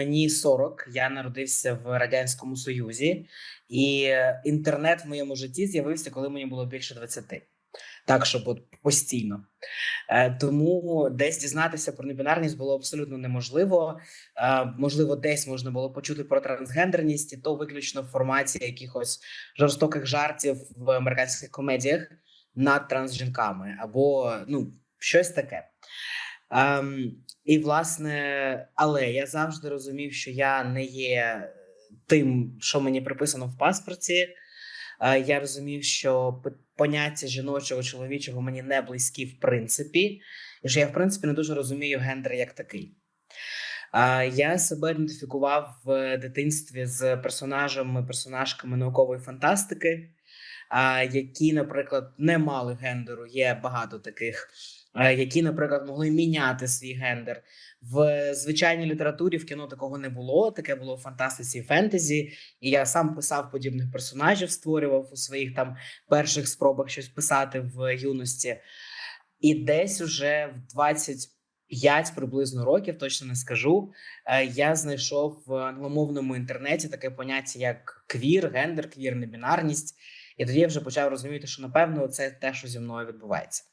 Мені 40, я народився в радянському союзі, і інтернет в моєму житті з'явився, коли мені було більше 20. Так, щоб от постійно. Е, Тому десь дізнатися про небінарність було абсолютно неможливо. Е, Можливо, десь можна було почути про трансгендерність, і то виключно в форматі якихось жорстоких жартів в американських комедіях над трансжінками, або ну, щось таке. Ем, і власне, але я завжди розумів, що я не є тим, що мені приписано в паспорті. Е, Я розумів, що поняття жіночого чоловічого мені не близькі в принципі, і що я, в принципі, не дуже розумію гендер як такий. Е, Я себе ідентифікував в дитинстві з персонажами, персонажками наукової фантастики, які, наприклад, не мали гендеру. Є багато таких, які, наприклад, могли міняти свій гендер. В звичайній літературі в кіно такого не було. Таке було в фантастиці і фентезі. І я сам писав подібних персонажів, створював у своїх там перших спробах щось писати в юності. І десь уже в 25 приблизно років, точно не скажу. е, Я знайшов в англомовному інтернеті таке поняття, як квір, гендер, квір, небінарність. І тоді я вже почав розуміти, що напевно це те, що зі мною відбувається.